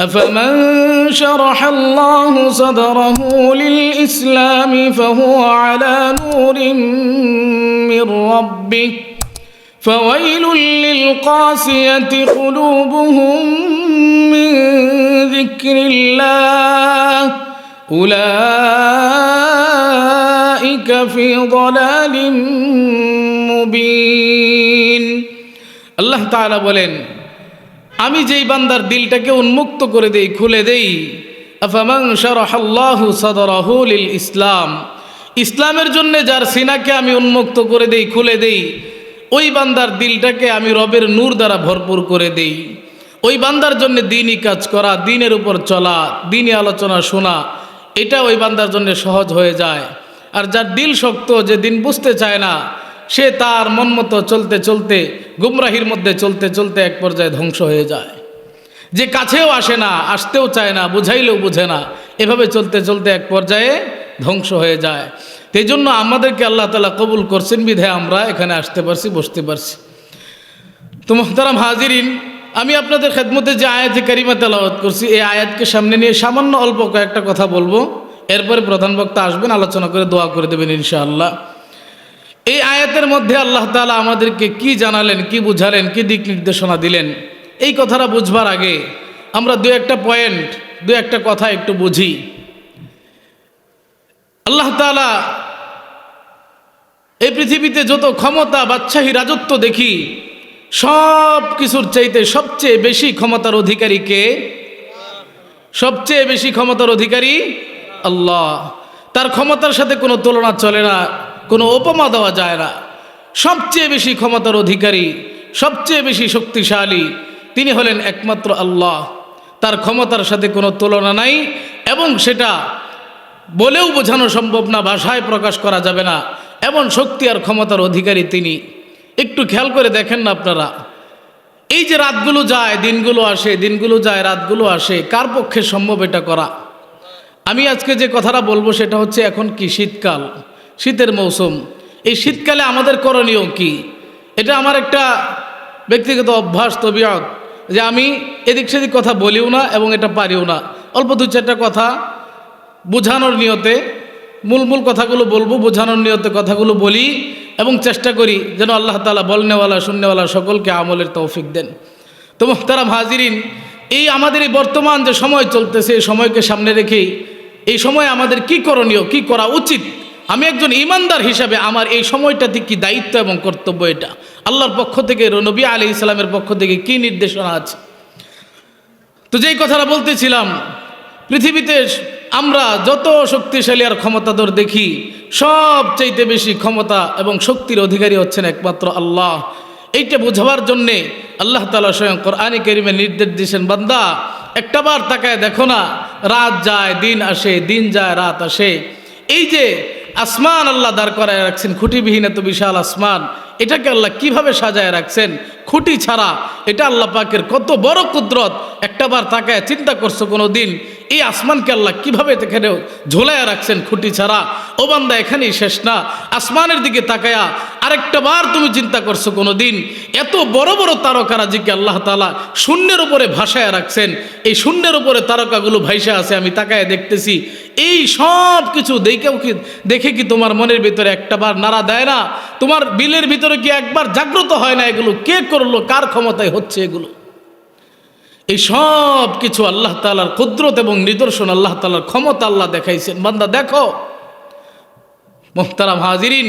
أفمن شرح الله صدره للإسلام فهو على نور من ربه فويل للقاسية قلوبهم من ذكر الله أولئك في ضلال مبين الله تعالى বলেন আমি যেই বান্দার দিলটাকে উন্মুক্ত করে দেই, খুলে দেই আফামাং ইসলাম। ইসলামের জন্য যার সিনাকে আমি উন্মুক্ত করে দেই, খুলে দেই, ওই বান্দার দিলটাকে আমি রবের নূর দ্বারা ভরপুর করে দেই। ওই বান্দার জন্য দিনই কাজ করা, দিনের উপর চলা, দিনই আলোচনা শোনা, এটা ওই বান্দার জন্য সহজ হয়ে যায়। আর যার দিল শক্ত, যে দিন বুঝতে চায় না, সে তার মন মতো চলতে চলতে গুমরাহির মধ্যে চলতে চলতে এক পর্যায়ে ধ্বংস হয়ে যায়। যে কাছেও আসে না, আসতেও চায় না, বুঝাইলেও বুঝে না, এভাবে চলতে চলতে এক পর্যায়ে ধ্বংস হয়ে যায়। সেই জন্য আমাদেরকে আল্লাহ তালা কবুল করছেন বিধায় আমরা এখানে আসতে পারছি, বসতে পারছি। তো মোহতারাম হাজিরিন, আমি আপনাদের খেদমতে যে আয়াতে কারিমা তেলাওয়াত করছি, এই আয়াতকে সামনে নিয়ে সামান্য অল্প কয়েকটা কথা বলব। এরপরে প্রধান বক্তা আসবেন, আলোচনা করে দোয়া করে দেবেন ইনশাআল্লাহ। এই আয়াতের মধ্যে আল্লাহ তালা আমাদেরকে কি জানালেন, কি বুঝালেন, কি দিক নির্দেশনা দিলেন, এই কথাটা বুঝবার আগে আমরা দু একটা পয়েন্ট, দু একটা কথা একটু বুঝি। আল্লাহ তালা এই পৃথিবীতে যত ক্ষমতা, বাদশাহী রাজত্ব দেখি, সব কিছুর চাইতে সবচেয়ে বেশি ক্ষমতার অধিকারী কে? সবচেয়ে বেশি ক্ষমতার অধিকারী আল্লাহ। তার ক্ষমতার সাথে কোনো তুলনা চলে না। কোনো উপমা দেওয়া যায় না। সবচেয়ে বেশি ক্ষমতার অধিকারী, সবচেয়ে বেশি শক্তিশালী তিনি হলেন একমাত্র আল্লাহ। তার ক্ষমতার সাথে কোনো তুলনা নাই এবং সেটা বলেও বোঝানো সম্ভব না, ভাষায় প্রকাশ করা যাবে না। এমন শক্তি আর ক্ষমতার অধিকারী তিনি। একটু খেয়াল করে দেখেন না আপনারা। এই যে রাতগুলো যায়, দিনগুলো আসে, দিনগুলো যায়, রাতগুলো আসে, কার পক্ষে সম্ভব এটা করা? আমি আজকে যে কথাটা বলব সেটা হচ্ছে এখন কি শীতকাল। শীতের মৌসুম। এই শীতকালে আমাদের করণীয় কি? এটা আমার একটা ব্যক্তিগত অভ্যাস, তবিয়ত, যে আমি এদিক সেদিক কথা বলিও না এবং এটা পারিও না। অল্প দু চারটা কথা বোঝানোর নিয়তে, মূল মূল কথাগুলো বলব, বোঝানোর নিয়তে কথাগুলো বলি এবং চেষ্টা করি যেন আল্লাহ তালা বলনেওয়ালা শূন্যওয়ালা সকলকে আমলের তৌফিক দেন। তো মোহতারাম হাজিরিন, এই আমাদের এই বর্তমান যে সময় চলতেছে, এই সময়কে সামনে রেখেই এই সময় আমাদের কি করণীয়, কি করা উচিত? আমি একজন ইমানদার হিসাবে আমার এই সময়টাতে কি দায়িত্ব এবং কর্তব্য এটা? আল্লাহর পক্ষ থেকে, নবী আলি ইসলামের পক্ষ থেকে কি নির্দেশনা আছে? তো যেই কথাটা বলতেছিলাম, পৃথিবীতে আমরা যত শক্তিশালী আর ক্ষমতাধর দেখি, সব চাইতে বেশি ক্ষমতা এবং শক্তির অধিকারী হচ্ছেন একমাত্র আল্লাহ। এইটা বোঝাবার জন্যে আল্লাহ তালা স্বয়ং কোরআনী কেরিমে নির্দেশ দিয়েছেন, বান্দা একটাবার তাকায় দেখো না, রাত যায়, দিন আসে, দিন যায়, রাত আসে। এই যে আসমান আল্লাহ দাঁড় করায় রাখছেন, খুঁটিবিহীন এত বিশাল আসমান। এটাকে আল্লাহ কীভাবে সাজায় রাখছেন? খুঁটি ছাড়া। এটা আল্লাহ পাকের কত বড় কুদরত। একটাবার তাকায় চিন্তা করছ কোনো দিন এই আসমানকে আল্লাহ কীভাবে এখানে ঝোলায় রাখছেন খুঁটি ছাড়া? ও বান্দা, এখানেই শেষ না। আসমানের দিকে তাকায়া আরেকটা বার তুমি চিন্তা করছ কোনো দিন এত বড় বড় তারকারাজিকে আল্লাহ তালা শূন্যের উপরে ভাসায় রাখছেন, এই শূন্যের উপরে তারকাগুলো ভাইসা আছে, আমি তাকায় দেখতেছি, এই সব কিছু দেখেও কি, দেখে কি তোমার মনের ভিতরে একটা বার নাড়া দেয় না? তোমার বিলের ভিতরে কি একবার জাগ্রত হয় না এগুলো? কে করল? কার ক্ষমতায় হচ্ছে এগুলো? এই সব কিছু আল্লাহ তালার কুদরত এবং নিদর্শন, আল্লাহ তালার ক্ষমতা আল্লাহ দেখাইছেন। বান্দা দেখো, মোহতারাম হাজিরিন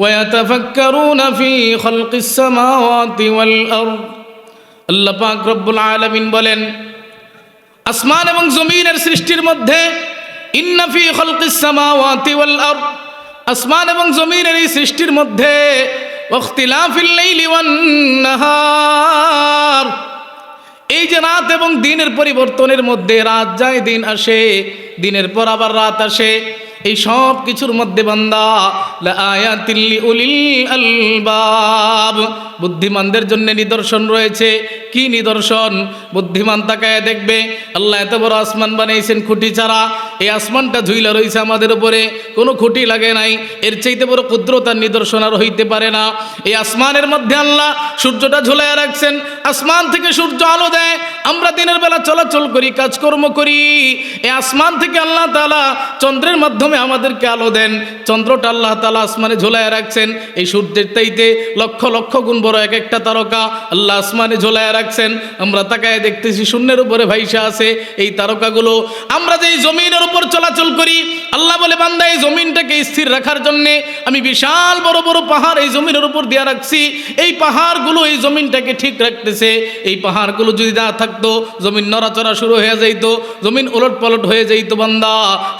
ওয়াতাফাক্কারুনা ফি খালকিস সামাওয়াতি ওয়াল আরদ আল্লাহ পাক রব্বুল আলামিন বলেন, আসমান এবং জমিনের সৃষ্টির মধ্যে, ইন্না ফি খালকিস সামাওয়াতি ওয়াল আরদ, আসমান এবং জমিনের এই সৃষ্টির মধ্যে, ওয়াখতিলাফিল লাইলি এই যে রাত এবং দিনের পরিবর্তনের মধ্যে রাত যায়, দিন আসে, দিনের পর আবার রাত আসে। এই সব কিছুর মধ্যে বান্দা লা আয়াতিল উলিল আলবাব। বুদ্ধিমানদের জন্য নিদর্শন রয়েছে। কি নিদর্শন? বুদ্ধিমান তাকায় দেখবে, আল্লাহ এত বড় আসমান বানিয়েছেন খুঁটি ছাড়া। এই আসমানটা ঝুইলা রয়েছে আমাদের উপরে, কোনো খুঁটি লাগে নাই। এর চাইতে বড় ক্ষুদ্রতার নিদর্শন আর হইতে পারে না। এই আসমানের মধ্যে আল্লাহ সূর্যটা ঝুলাইয়া রাখছেন। আসমান থেকে সূর্য আলো দেয়। আমরা দিনের বেলা চলাচল করি, কাজকর্ম করি। এই আসমান থেকে আল্লাহ তালা চন্দ্রের মাধ্যমে আমাদেরকে আলো দেন। চন্দ্রটা আল্লাহ তালা আসমানে ঝোলায় রাখছেন। এই সূর্যের তাইতে লক্ষ লক্ষ গুণ বড় এক একটা তারকা আল্লাহ আসমানে ঝোলায় রাখছেন। আমরা তাকায় দেখতেছি শূন্যের উপরে ভাইসা আছে। এই তারকাগুলো আমরা যে জমিনের উপর চলাচল করি আল্লাহ বলে, বান্দা, এই জমিনটাকে স্থির রাখার জন্যে আমি বিশাল বড় বড় পাহাড় এই জমিনের উপর দিয়ে রাখছি। এই পাহাড়গুলো এই জমিনটাকে ঠিক রাখতেছে। এই পাহাড়গুলো যদি না থাকতো, জমিন নড়াচড়া শুরু হয়ে যাইতো, জমিন উলট পালট হয়ে যাইতো, বান্দা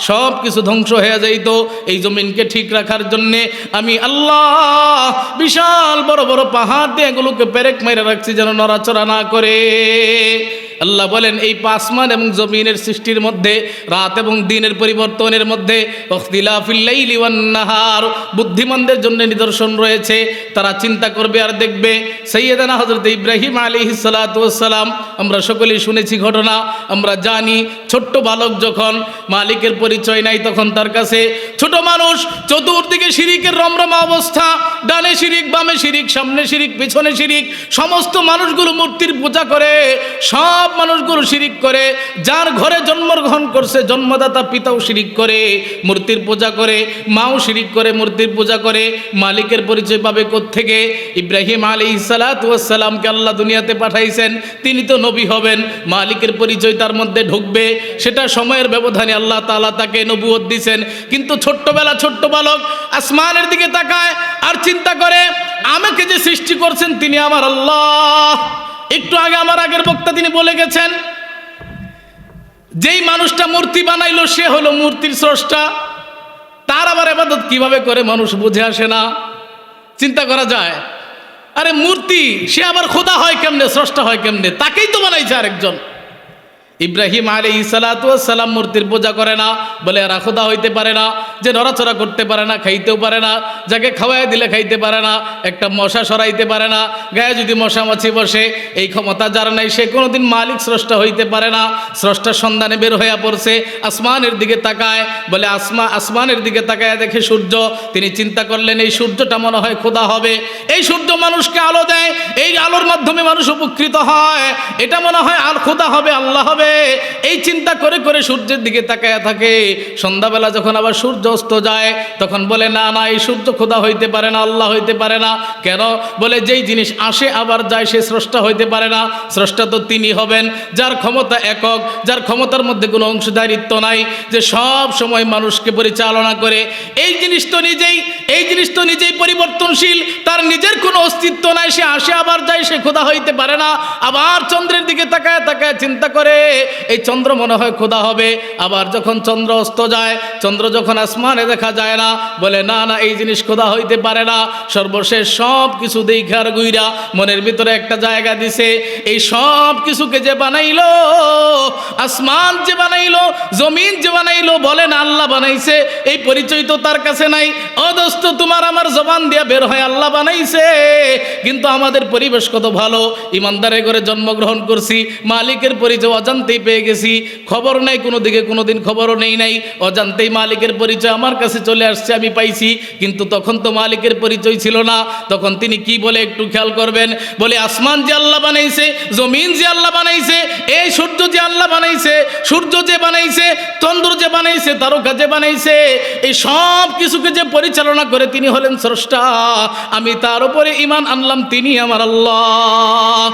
সব কিছু ধ্বংস হয়ে যাইতো। এই জমিনকে ঠিক রাখার জন্যে আমি আল্লাহ বিশাল বড় বড় পাহাড় দিয়ে এগুলোকে পেরেক মেরে রাখছি যেন নড়াচড়া না করে। আল্লাহ বলেন, এই পাসমান এবং জমিনের সৃষ্টির মধ্যে, রাত এবং দিনের পরিবর্তনের মধ্যে ওয়ান-নাহার বুদ্ধিমানদের জন্য নিদর্শন রয়েছে। তারা চিন্তা করবে আর দেখবে সৈয়দানা হজরত ইব্রাহিম আলাইহিস সালাতু ওয়াস সালাম, আমরা সকলেই শুনেছি ঘটনা, আমরা জানি, ছোট্ট বালক যখন মালিকের পরিচয় নাই তখন তার কাছে, ছোট মানুষ, চতুর্দিকে শিরিকের রমরমা অবস্থা, ডানে শিরিক, বামে শিরিক, সামনে শিরিক, পিছনে শিরিক, সমস্ত মানুষগুলো মূর্তির পূজা করে, সব মানুষগুলো শিরিক করে, যার ঘরে জন্মগ্রহণ করছে, জন্মদাতা পিতাও শিরিক করে, মূর্তির পূজা করে, মাও শিরিক করে, মূর্তির পূজা করে, মালিকের পরিচয় পাবে থেকে ইব্রাহিম আলী সালাতামকে আল্লাহ দুনিয়াতে পাঠাইছেন, তিনি তো নবী হবেন, মালিকের পরিচয় তার মধ্যে ঢুকবে, সেটা সময়ের ব্যবধানে আল্লাহ তালা তাকে নবুয়ত দিছেন। কিন্তু ছোট্টবেলা ছোট্ট বালক আসমানের দিকে তাকায় আর চিন্তা করে, আমাকে যে সৃষ্টি করছেন তিনি আমার আল্লাহ। একটু আগে আমার আগের বক্তা তিনি বলে গেছেন, যেই মানুষটা মূর্তি বানাইলো সে হলো মূর্তির স্রষ্টা, তার আবার এবাদত কীভাবে করে মানুষ বুঝে আসে না। চিন্তা করা যায়, আরে মূর্তি, সে আবার খোদা হয় কেমনে, স্রষ্টা হয় কেমনে? তাকেই তো বানাইছে আরেকজন। ইব্রাহিম আলী সালাম মূর্তির পূজা করে না, বলে এরা খোদা হইতে পারে না। যে নড়াচড়া করতে পারে না, খাইতেও পারে না, যাকে খাওয়াই দিলে খাইতে পারে না, একটা মশা সরাইতে পারে না, গায়ে যদি মশা মাছি বসে, এই ক্ষমতা যার নাই, সে কোনোদিন মালিক স্রষ্টা হইতে পারে না, স্রষ্টার সন্ধানে বের হইয়া পড়ছে, আসমানের দিকে তাকায়, বলে, আসমা, আসমানের দিকে তাকায় দেখে সূর্য। তিনি চিন্তা করলেন, এই সূর্যটা মনে হয় খোদা হবে। এই সূর্য মানুষকে আলো দেয়, এই আলোর মাধ্যমে মানুষ উপকৃত হয়। এটা মনে হয় আর খোদা হবে, আল্লাহ হবে। এই চিন্তা করে করে সূর্যের দিকে তাকায় থাকে। সন্ধ্যাবেলা যখন আবার সূর্য অস্ত যায়, তখন বলে, না না, এই সূর্য খোদা হইতে পারে না, আল্লাহ হইতে পারে না। কেন? বলে, যেই জিনিস আসে আবার যায়, সে স্রষ্টা হইতে পারে না। স্রষ্টা তো তিনি হবেন, যার ক্ষমতা একক, যার ক্ষমতার মধ্যে কোনো অংশীদারিত্ব নাই, যে সব সময় মানুষকে পরিচালনা করে। এই জিনিস তো নিজেই, এই জিনিস তো নিজেই পরিবর্তনশীল, তার নিজের কোনো অস্তিত্ব নাই, সে আসে আবার যায়, সে খোদা হইতে পারে না। আবার চন্দ্রের দিকে তাকায় তাকায় চিন্তা করে, এই চন্দ্র মনে হয় খোদা হবে। আবার যখন চন্দ্র অস্ত যায়, চন্দ্র যখন আসমানে দেখা যায় না। বলে, না না, এই জিনিস খোদা হইতে পারে না। সর্বশেষ সব কিছু দেখার গুইরা মনের ভিতরে একটা জায়গা দিছে। এই সব কিছুকে যে বানাইলো, আসমান যে বানাইলো, জমিন যে বানাইলো বলেন আল্লাহ বানাইছে। এই পরিচয় তো তার কাছে নাই। ও দোস্ত, তোমার আমার জবান দিয়া বের হয়, আল্লাহ বানাইছে। কিন্তু আমাদের পরিবেশ কত ভালো। ইমানদারে করে জন্মগ্রহণ করছি, মালিকের পরিচয় অজান্তেই পেয়ে গেছি। খবর নাই, কোনো দিকে কোনো দিন খবরও নেই নাই। অজান্তেই মালিকের পরিচয় আমার কাছে চলে আসছে, আমি পাইছি। কিন্তু তখন তো মালিকের পরিচয় ছিল না। তখন তিনি কি বলে একটু খেয়াল করবেন? বলে, আসমান যে আল্লাহ বানাইছে, জমিন যে আল্লাহ বানাইছে, এই সূর্য যে আল্লাহ বানাইছে, সূর্য যে বানাইছে, চন্দ্র যে বানাইছে, তারকা যে বানাইছে, এই সব কিছুকে যে পরিচালনা করে তিনি হলেন স্রষ্টা। আমি তার উপরে ইমান আনলাম, তিনি আমার আল্লাহ।